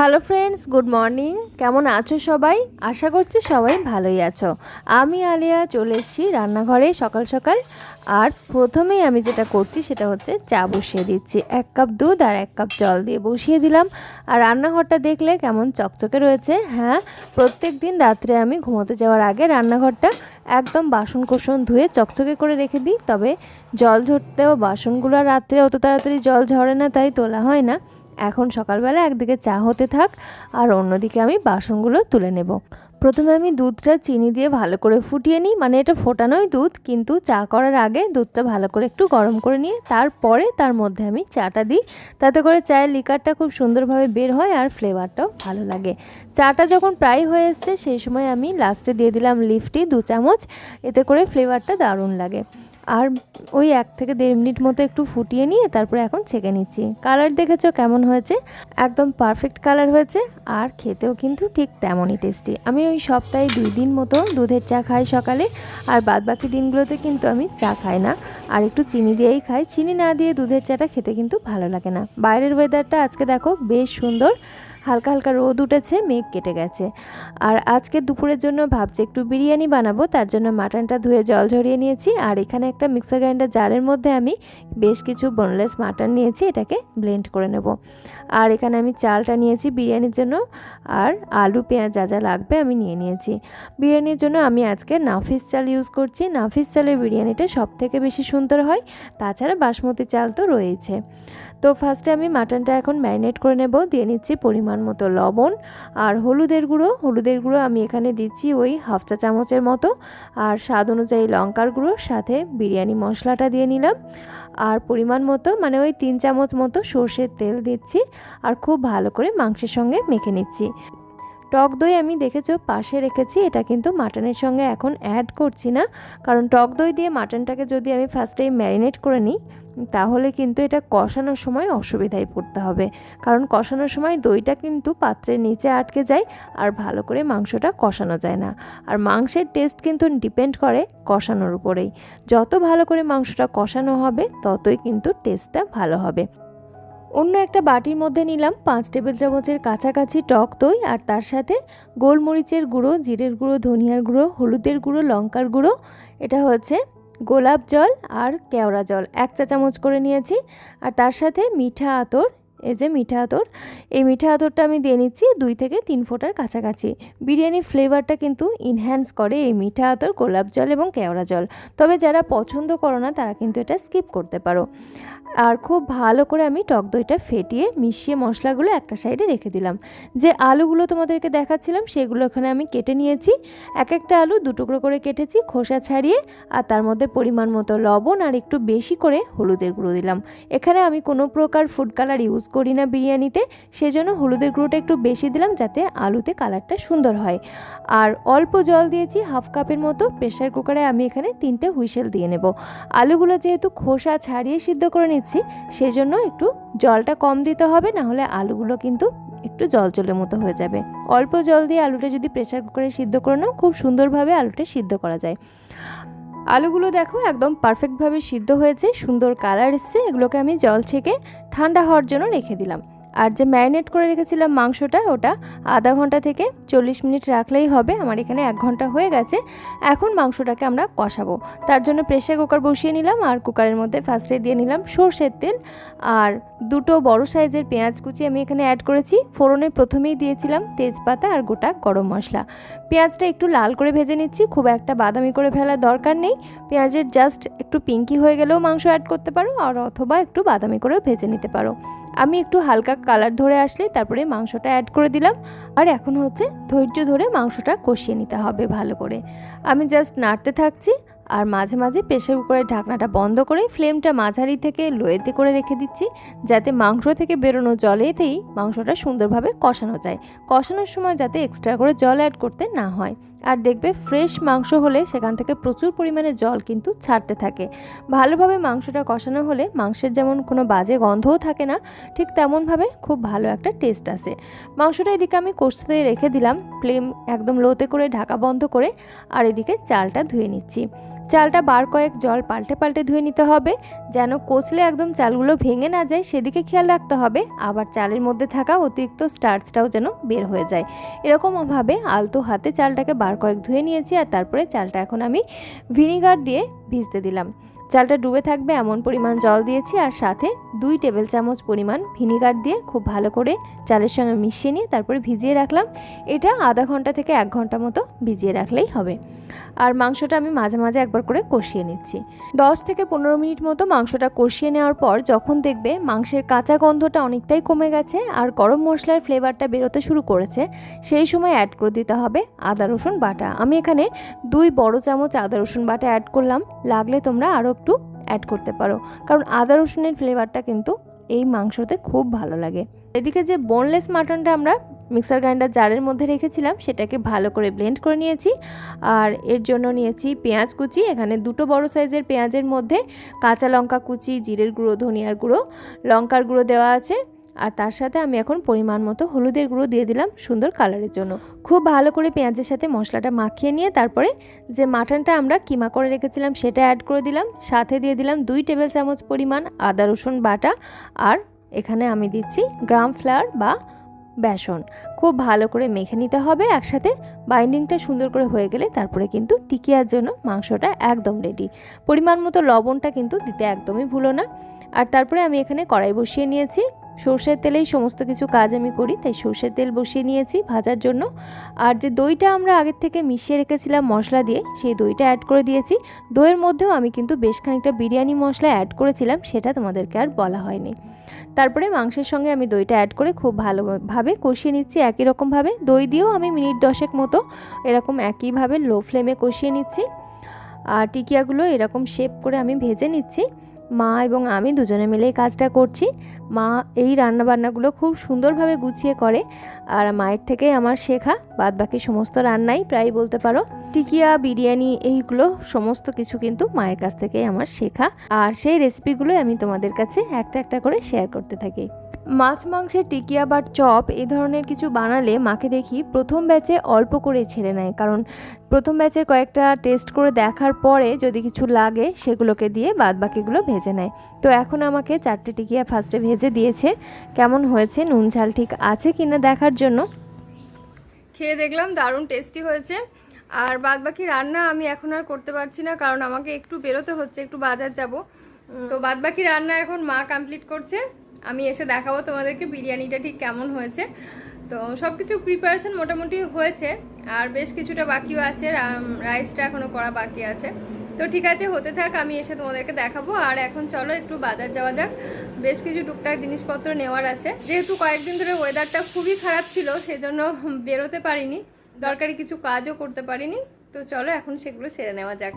Hello friends good morning কেমন আছো সবাই? আশা করছি সবাই ভালোই আছো। আমি আলিয়া, চলে এসেছি রান্নাঘরে সকাল সকাল। আর প্রথমেই আমি যেটা করছি সেটা হচ্ছে চা বসিয়ে দিচ্ছি। এক কাপ দুধ আর এক কাপ জল দিয়ে বসিয়ে দিলাম। আর রান্নাঘরটা দেখলে কেমন চকচকে রয়েছে। হ্যাঁ প্রত্যেক দিন রাত্রে আমি ঘুমোতে যাওয়ার আগে রান্নাঘরটা একদম বাসন কোসন ধুয়ে চকচকে করে রেখে দিই। তবে জল ঝরতেও বাসনগুলো রাত্রে অত তাড়াতাড়ি জল ঝরে না, তাই তোলা হয় না। এখন সকালবেলা একদিকে চা হতে থাক আর অন্যদিকে আমি বাসনগুলো তুলে নেব। প্রথমে আমি দুধটা চিনি দিয়ে ভালো করে ফুটিয়ে নিই মানে এটা ফোটানোই দুধ, কিন্তু চা করার আগে দুধটা ভালো করে একটু গরম করে নিয়ে তারপরে তার মধ্যে আমি চাটা দিই। তাতে করে চায়ের লিকারটা খুব সুন্দরভাবে বের হয় আর ফ্লেভারটাও ভালো লাগে। চাটা যখন প্রায় হয়ে এসছে, সেই সময় আমি লাস্টে দিয়ে দিলাম লিফটি দু চামচ, এতে করে ফ্লেভারটা দারুণ লাগে। আর ওই এক থেকে দেড় মিনিট মতো একটু ফুটিয়ে নিয়ে তারপরে এখন ছেঁকে নিচ্ছি। কালার দেখেছ কেমন হয়েছে? একদম পারফেক্ট কালার হয়েছে আর খেতেও কিন্তু ঠিক তেমনই টেস্টি আমি ওই সপ্তাহে দুই দিন মতো দুধের চা খাই সকালে আর বাদ বাকি দিনগুলোতে কিন্তু আমি চা খাই না। আর একটু চিনি দিয়েই খাই। চিনি না দিয়ে দুধের চাটা খেতে কিন্তু ভালো লাগে না। বাইরের ওয়েদারটা আজকে দেখো বেশ সুন্দর। হালকা হালকা রোদ উঠেছে, মেঘ কেটে গেছে। আর আজকে দুপুরের জন্য ভাবছি একটু বিরিয়ানি বানাবো, তার জন্য মাটনটা ধুয়ে জল ঝরিয়ে নিয়েছি। আর এখানে একটা মিক্সার গ্রাইন্ডার জারের মধ্যে আমি বেশ কিছু বোনলেস মাটন নিয়েছি, এটাকে ব্লেন্ড করে নেব। আর এখানে আমি চালটা নিয়েছি বিরিয়ানির জন্য, আর আলু, পেঁয়াজ যা যা লাগবে আমি নিয়ে নিয়েছি। বিরিয়ানির জন্য আমি আজকে নাফিস চাল ইউজ করছি। নাফিস চালের বিরিয়ানিটা সব থেকে বেশি সুন্দর হয়, তাছাড়া বাসমতি চাল তো রয়েছে তো ফার্স্টে আমি মাটনটা এখন ম্যারিনেট করে নেব। দিয়ে নিচ্ছি পরিমাণ মতো লবণ আর হলুদের গুঁড়ো। হলুদের গুঁড়ো আমি এখানে দিচ্ছি ওই হাফ চা চামচের মতো। আর স্বাদ অনুযায়ী লঙ্কার গুঁড়ো, সাথে বিরিয়ানি মশলাটা দিয়ে নিলাম। আর পরিমাণ মতো মানে ওই তিন চামচ মতো সর্ষের তেল দিচ্ছি। আর খুব ভালো করে মাংসের সঙ্গে মেখে নিচ্ছি। টক দই আমি দেখেছ, পাশে রেখেছি, এটা কিন্তু মাটনের সঙ্গে এখন অ্যাড করছি না। কারণ টক দই দিয়ে মাটনটাকে যদি আমি ফার্স্টেই ম্যারিনেট করে নিই, তাহলে কিন্তু এটা কষানোর সময় অসুবিধায় পড়তে হবে। কারণ কষানোর সময় দইটা কিন্তু পাত্রের নিচে আটকে যায়, আর ভালো করে মাংসটা কষানো যায় না। আর মাংসের টেস্ট কিন্তু ডিপেন্ড করে কষানোর উপরেই। যত ভালো করে মাংসটা কষানো হবে, ততই কিন্তু টেস্টটা ভালো হবে। অন্য একটা বাটির মধ্যে নিলাম পাঁচ টেবিল চামচের কাছাকাছি টক দই আর তার সাথে গোলমরিচের গুঁড়ো, জিরের গুঁড়ো, ধনিয়ার গুঁড়ো, হলুদের গুঁড়ো, লঙ্কার গুঁড়ো। এটা হচ্ছে গোলাপ জল আর কেওড়া জল। এক চা চামচ করে নিয়েছি। আর তার সাথে মিঠা আতর, এই যে মিঠা আতর, এই মিঠা আতরটা আমি দিয়ে নিচ্ছি দুই থেকে তিন ফোঁটার কাছাকাছি। বিরিয়ানির ফ্লেভারটা কিন্তু ইনহ্যান্স করে এই মিঠা আতর, গোলাপ জল এবং কেওড়া জল। তবে যারা পছন্দ করো না, তারা কিন্তু এটা স্কিপ করতে পারো। আর খুব ভালো করে আমি টক দইটা ফেটিয়ে মিশিয়ে মশলাগুলো একটা সাইডে রেখে দিলাম। যে আলুগুলো তোমাদেরকে দেখাচ্ছিলাম, সেগুলো এখানে আমি কেটে নিয়েছি। এক একটা আলু দুটুকরো করে কেটেছি, খোসা ছাড়িয়ে, আর তার মধ্যে পরিমাণ মতো লবণ আর একটু বেশি করে হলুদের গুঁড়ো দিলাম। এখানে আমি কোনো প্রকার ফুড কালার ইউজ করি না বিরিয়ানিতে, সেজন্য হলুদের গুঁড়োটা একটু বেশি দিলাম যাতে আলুতে কালারটা সুন্দর হয়। আর অল্প জল দিয়েছি, হাফ কাপের মতো প্রেশার কুকারে আমি এখানে তিনটে হুইসেল দিয়ে নেব। আলুগুলো যেহেতু খোসা ছাড়িয়ে সিদ্ধ করে নিচ্ছি সেজন্য একটু জলটা কম দিতে হবে না হলে আলুগুলো কিন্তু একটু জল চলে মতো হয়ে যাবে। অল্প জল দিয়ে আলুটা যদি প্রেশার কুকারে সিদ্ধ করে নাও, খুব সুন্দরভাবে আলুটা সিদ্ধ করা যায়। আলুগুলো দেখো একদম পারফেক্টভাবে সিদ্ধ হয়েছে, সুন্দর কালার এসছে, এগুলোকে আমি জল ছেঁকে ঠান্ডা হওয়ার জন্য রেখে দিলাম। আর যে ম্যারিনেট করে রেখেছিলাম মাংসটা, ওটা আধা ঘণ্টা থেকে চল্লিশ মিনিট রাখলেই হবে। আমার এখানে এক ঘণ্টা হয়ে গেছে। এখন মাংসটাকে আমরা কষাবো। তার জন্য প্রেশার কুকার বসিয়ে নিলাম আর কুকারের মধ্যে ফার্স্টে দিয়ে নিলাম সর্ষের তেল। আর দুটো বড় সাইজের পেঁয়াজ কুচি আমি এখানে অ্যাড করেছি। ফোড়নের প্রথমেই দিয়েছিলাম তেজপাতা আর গোটা গরম মশলা। পেঁয়াজটা একটু লাল করে ভেজে নিচ্ছি। খুব একটা বাদামি করে ফেলার দরকার নেই। পেঁয়াজের জাস্ট একটু পিঙ্কি হয়ে গেলেও মাংস অ্যাড করতে পারো। আর অথবা একটু বাদামি করেও ভেজে নিতে পারো। আমি একটু হালকা কালার ধরে আসলে তারপরে মাংসটা অ্যাড করে দিলাম। আর এখন হচ্ছে ধৈর্য ধরে মাংসটা কষিয়ে নিতে হবে ভালো করে। আমি জাস্ট নাড়তে থাকছি আর মাঝে মাঝে প্রেশার কুকারের ঢাকনাটা বন্ধ করে ফ্লেমটা মাঝারি থেকে লোয়েতে করে রেখে দিচ্ছি, যাতে মাংস থেকে বেরোনো জলেতেই মাংসটা সুন্দরভাবে কষানো যায়। কষানোর সময় যাতে এক্সট্রা করে জল অ্যাড করতে না হয়। আর দেখবে ফ্রেশ মাংস হলে সেখান থেকে প্রচুর পরিমাণে জল কিন্তু ছাড়তে থাকে। ভালোভাবে মাংসটা কষানো হলে মাংসের যেমন কোনো বাজে গন্ধও থাকে না, ঠিক তেমনভাবে খুব ভালো একটা টেস্ট আসে। মাংসটা এদিকে আমি কষতে রেখে দিলাম, ফ্লেম একদম লোতে করে ঢাকা বন্ধ করে, আর এদিকে চালটা ধুয়ে নিচ্ছি। চালটা বার কয়েক জল পাল্টে পাল্টে ধুয়ে নিতে হবে, যেন কচলে একদম চালগুলো ভেঙে না যায়, সেদিকে খেয়াল রাখতে হবে। আবার চালের মধ্যে থাকা অতিরিক্ত স্টার্চটাও যেন বের হয়ে যায়। এরকমভাবে আলতো হাতে চালটাকে বার কয়েক ধুয়ে নিয়েছি আর তারপরে চালটা এখন আমি ভিনিগার দিয়ে ভিজতে দিলাম। চালটা ডুবে থাকবে এমন পরিমাণ জল দিয়েছি আর সাথে দুই টেবিল চামচ পরিমাণ ভিনিগার দিয়ে খুব ভালো করে চালের সঙ্গে মিশিয়ে নিয়ে তারপরে ভিজিয়ে রাখলাম। এটা আধা ঘণ্টা থেকে এক ঘণ্টা মতো ভিজিয়ে রাখলেই হবে। আর মাংসটা আমি মাঝে মাঝে একবার করে কষিয়ে নিচ্ছি। দশ থেকে পনেরো মিনিট মতো মাংসটা কষিয়ে নেওয়ার পর যখন দেখবে মাংসের কাঁচা গন্ধটা অনেকটাই কমে গেছে আর গরম মশলার ফ্লেভারটা বেরোতে শুরু করেছে, সেই সময় অ্যাড করে দিতে হবে আদা, রসুন বাটা। আমি এখানে দুই বড় চামচ আদা, রসুন বাটা অ্যাড করলাম, লাগলে তোমরা আরও একটু অ্যাড করতে পারো। কারণ আদা, রসুনের ফ্লেভারটা কিন্তু এই মাংসতে খুব ভালো লাগে। এদিকে যে বোনলেস মাটনটা আমরা মিক্সার গ্রাইন্ডার জারের মধ্যে রেখেছিলাম, সেটাকে ভালো করে ব্লেন্ড করে নিয়েছি। আর এর জন্য নিয়েছি পেঁয়াজ কুচি, এখানে দুটো বড় সাইজের পেঁয়াজের মধ্যে কাঁচা লঙ্কা কুচি, জিরের গুঁড়ো, ধনিয়ার গুঁড়ো, লঙ্কার গুঁড়ো দেওয়া আছে। আর তার সাথে আমি এখন পরিমাণ মতো হলুদের গুঁড়ো দিয়ে দিলাম সুন্দর কালারের জন্য। খুব ভালো করে পেঁয়াজের সাথে মশলাটা মাখিয়ে নিয়ে তারপরে যে মাটনটা আমরা কিমা করে রেখেছিলাম, সেটা অ্যাড করে দিলাম। সাথে দিয়ে দিলাম দুই টেবিল চামচ পরিমাণ আদা, রসুন বাটা। আর এখানে আমি দিচ্ছি গ্রাম ফ্লাওয়ার বা বেসন। খুব ভালো করে মেখে নিতে হবে, একসাথে বাইন্ডিংটা সুন্দর করে হয়ে গেলে তারপরে কিন্তু টিকিয়ার জন্য মাংসটা একদম রেডি পরিমাণ মতো লবণটা কিন্তু দিতে একদমই ভুলো না। আর তারপরে আমি এখানে কড়াই বসিয়ে নিয়েছি। সর্ষের তেলেই সমস্ত কিছু কাজ আমি করি, তাই সর্ষের তেল বসিয়ে নিয়েছি ভাজার জন্য। আর যে দইটা আমরা আগের থেকে মিশিয়ে রেখেছিলাম মশলা দিয়ে, সেই দইটা অ্যাড করে দিয়েছি। দইয়ের মধ্যেও আমি কিন্তু বেশ খানিকটা বিরিয়ানি মশলা অ্যাড করেছিলাম, সেটা তোমাদেরকে আর বলা হয়নি। তারপরে মাংসের সঙ্গে আমি দইটা অ্যাড করে খুব ভালোভাবে কষিয়ে নিচ্ছি একই রকমভাবে। দই দিয়েও আমি মিনিট দশেক মতো এরকম একইভাবে লো ফ্লেমে কষিয়ে নিচ্ছি। আর টিকিয়াগুলো এরকম শেপ করে আমি ভেজে নিচ্ছি। মা এবং আমি দুজনে মিলে কাজটা করছি। মা এই রান্নাবান্নাগুলো খুব সুন্দরভাবে গুছিয়ে করে আর মায়ের থেকেই আমার শেখা। বাদ বাকি সমস্ত রান্নাই প্রায় বলতে পারো। টিকিয়া, বিরিয়ানি এইগুলো সমস্ত কিছু কিন্তু মায়ের কাছ থেকেই আমার শেখা। আর সেই রেসিপিগুলোই আমি তোমাদের কাছে একটা একটা করে শেয়ার করতে থাকি। মাছ, মাংসের টিকিয়া বা চপ এই ধরনের কিছু বানালে মাকে দেখি প্রথম ব্যাচে অল্প করে ছেড়ে নেয়। কারণ প্রথম ব্যাচের কয়েকটা টেস্ট করে দেখার পরে যদি কিছু লাগে সেগুলোকে দিয়ে বাদ বাকিগুলো ভেজে নেয়। তো এখন আমাকে চারটে টিকিয়া ফার্স্টে ভেজে দিয়েছে। কেমন হয়েছে? নুন ঝাল ঠিক আছে কিনা দেখার জন্য? খেয়ে দেখলাম দারুণ টেস্টি হয়েছে। আর বাদ বাকি রান্না আমি এখন আর করতে পারছি না কারণ আমাকে একটু বেরোতে হচ্ছে একটু বাজার যাব। তো বাদ বাকি রান্না এখন মা কমপ্লিট করছে। আমি এসে দেখাবো তোমাদেরকে বিরিয়ানিটা ঠিক কেমন হয়েছে। তো সব কিছু প্রিপারেশন মোটামুটি হয়েছে, আর বেশ কিছুটা বাকিও আছে রাইসটা এখনও করা বাকি আছে। তো ঠিক আছে, হতে থাক, আমি এসে তোমাদেরকে দেখাবো, আর এখন চলো একটু বাজার যাওয়া যাক। বেশ কিছু টুকটাক জিনিসপত্র নেওয়ার আছে। যেহেতু কয়েকদিন ধরে ওয়েদারটা খুবই খারাপ ছিল, সেজন্য বেরোতে পারিনি। দরকারি কিছু কাজও করতে পারিনি। তো চলো, এখন সেগুলো সেরে নেওয়া যাক।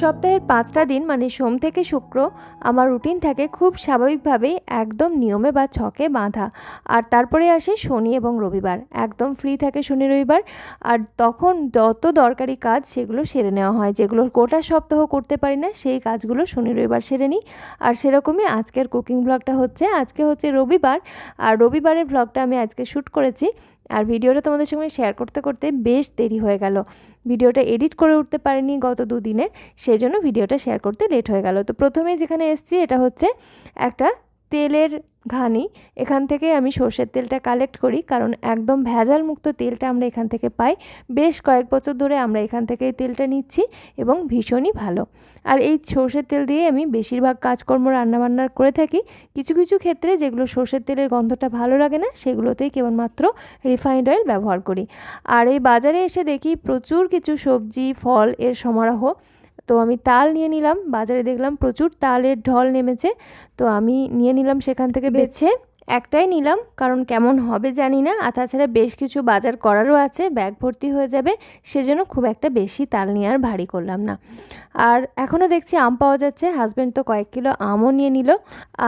সপ্তাহের পাঁচটা দিন মানে সোম থেকে শুক্র, আমার রুটিন থাকে খুব স্বাভাবিকভাবেই একদম নিয়মে বা ছকে বাঁধা। আর তারপরে আসে শনি এবং রবিবার। একদম ফ্রি থাকে শনি, রবিবার। আর তখন যত দরকারি কাজ সেগুলো সেরে নেওয়া হয়। যেগুলো গোটা সপ্তাহ করতে পারি না, সেই কাজগুলো শনি, রবিবার সেরে নিই। আর সেরকমই আজকের কুকিং ব্লগটা হচ্ছে, আজকে হচ্ছে রবিবার। আর রবিবারের ব্লগটা আমি আজকে শ্যুট করেছি। আর ভিডিওটা তোমাদের সঙ্গে শেয়ার করতে করতে বেশ দেরি হয়ে গেল। ভিডিওটা এডিট করে উঠতে পারিনি গত দুদিনে সেই জন্য ভিডিওটা শেয়ার করতে লেট হয়ে গেল। তো প্রথমে যেখানে এসছি, এটা হচ্ছে একটা তেলের ঘানি এখান থেকে আমি সর্ষের তেলটা কালেক্ট করি, কারণ একদম ভেজাল মুক্ত তেলটা আমরা এখান থেকে পাই। বেশ কয়েক বছর ধরে আমরা এখান থেকে এই তেলটা নিচ্ছি এবং ভীষণই ভালো। আর এই সর্ষের তেল দিয়ে আমি বেশিরভাগ কাজকর্ম রান্নাবান্নার করে থাকি। কিছু কিছু ক্ষেত্রে যেগুলো সর্ষের তেলের গন্ধটা ভালো লাগে না, সেগুলোতেই কেবলমাত্র রিফাইন্ড অয়েল ব্যবহার করি। আর এই বাজারে এসে দেখি প্রচুর কিছু সবজি, ফল এর সমারোহ তো আমি তাল নিয়ে নিলাম বাজারে দেখলাম প্রচুর তালের ঢল নেমেছে তো আমি নিয়ে নিলাম সেখান থেকে বেছে একটাই নিলাম কারণ কেমন হবে জানি না আর তাছাড়া বেশ কিছু বাজার করারও আছে ব্যাগ ভর্তি হয়ে যাবে সেজন্য খুব একটা বেশি তাল নিয়ে আর ভারী করলাম না। আর এখনও দেখছি আম পাওয়া যাচ্ছে হাজব্যান্ড তো কয়েক কিলো আমও নিয়ে নিল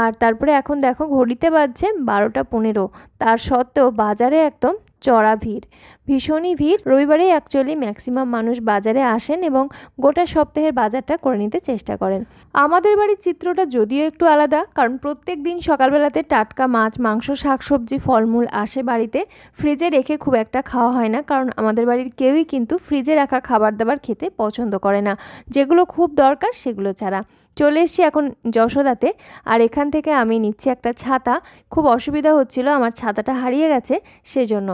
আর তারপরে এখন দেখো ঘড়িতে বাজছে বারোটা পনেরো তার সত্ত্বেও বাজারে একদম চড়া ভিড়। ভীষণই ভিড়। রবিবারেই অ্যাকচুয়ালি ম্যাক্সিমাম মানুষ বাজারে আসেন এবং গোটা সপ্তাহের বাজারটা করে নিতে চেষ্টা করেন। আমাদের বাড়ির চিত্রটা যদিও একটু আলাদা, কারণ প্রত্যেক দিন সকালবেলাতে টাটকা মাছ, মাংস, শাকসবজি, ফলমূল আসে বাড়িতে। ফ্রিজে রেখে খুব একটা খাওয়া হয় না, কারণ আমাদের বাড়ির কেউই কিন্তু ফ্রিজে রাখা খাবার দাবার খেতে পছন্দ করে না। যেগুলো খুব দরকার সেগুলো ছাড়া। চলে এসছি এখন যশোদাতে, আর এখান থেকে আমি নিচ্ছি একটা ছাতা। খুব অসুবিধা হচ্ছিল, আমার ছাতাটা হারিয়ে গেছে সেজন্য।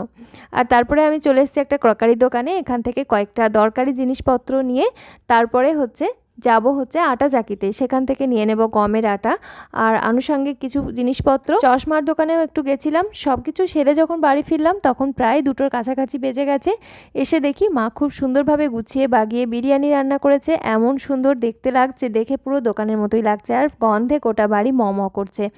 আর তারপরে আমি চলে এসেছি একটা ক্রকারি দোকানে। এখান থেকে কয়েকটা দরকারি জিনিসপত্র নিয়ে তারপরে হচ্ছে যাব হচ্ছে আটা জাকিতে। সেখান থেকে নিয়ে নেব গমের আটা। আর আনুষঙ্গিক কিছু জিনিসপত্র। চশমার দোকানেও একটু গেছিলাম। সব কিছু সেরে যখন বাড়ি ফিরলাম, তখন প্রায় দুটোর কাছাকাছি বেজে গেছে। এসে দেখি মা খুব সুন্দরভাবে গুছিয়ে বাগিয়ে বিরিয়ানি রান্না করেছে। এমন সুন্দর দেখতে লাগছে, দেখে পুরো দোকানের মতোই লাগছে। আর গন্ধে গোটা বাড়ি ম ম করছে।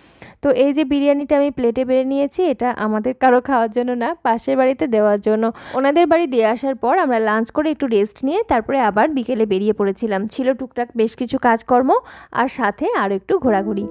তো এই যে বিরিয়ানিটা আমি প্লেটে বেড়ে নিয়েছি, এটা আমাদের কারও খাওয়ার জন্য না, পাশের বাড়িতে দেওয়ার জন্য। ওনাদের বাড়ি দিয়ে আসার পর আমরা লাঞ্চ করে একটু রেস্ট নিয়ে তারপরে আবার বিকেলে বেরিয়ে পড়েছিলাম। ছিল টুকটাক বেশ কিছু কাজকর্ম আর সাথে আরও একটু ঘোরাঘুরি।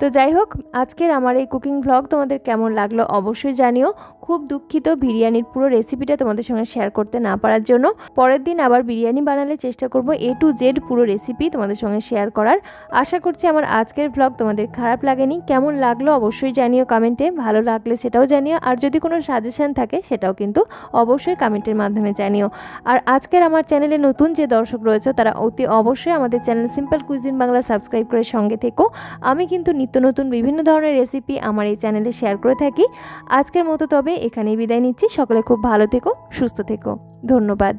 তো যাই হোক আজকের আমার এই কুকিং ভ্লগ তোমাদের কেমন লাগল অবশ্যই জানিও। খুব দুঃখিত বিরিয়ানির পুরো রেসিপিটা তোমাদের সঙ্গে শেয়ার করতে না পারার জন্য। পরের দিন আবার বিরিয়ানি বানালে চেষ্টা করব এ টু জেড পুরো রেসিপি তোমাদের সঙ্গে শেয়ার করার। আশা করছি আমার আজকের ভ্লগ তোমাদের খারাপ লাগেনি। কেমন লাগল অবশ্যই জানিও কমেন্টে ভালো লাগলে সেটাও জানিও। আর যদি কোনো সাজেশন থাকে সেটাও কিন্তু অবশ্যই কমেন্টের মাধ্যমে জানিও। আর আজকের আমার চ্যানেলে নতুন যে দর্শক রয়েছে, তারা অতি অবশ্যই আমাদের channel simple cuisine Bangla subscribe করে সঙ্গে থেকো। আমি কিন্তু নিত্য নতুন বিভিন্ন ধরনের রেসিপি আমার এই চ্যানেলে শেয়ার করে থাকি। আজকের মতো তবে এখানেই বিদায় নিচ্ছি। সকলে খুব ভালো থেকো, সুস্থ থেকো। ধন্যবাদ।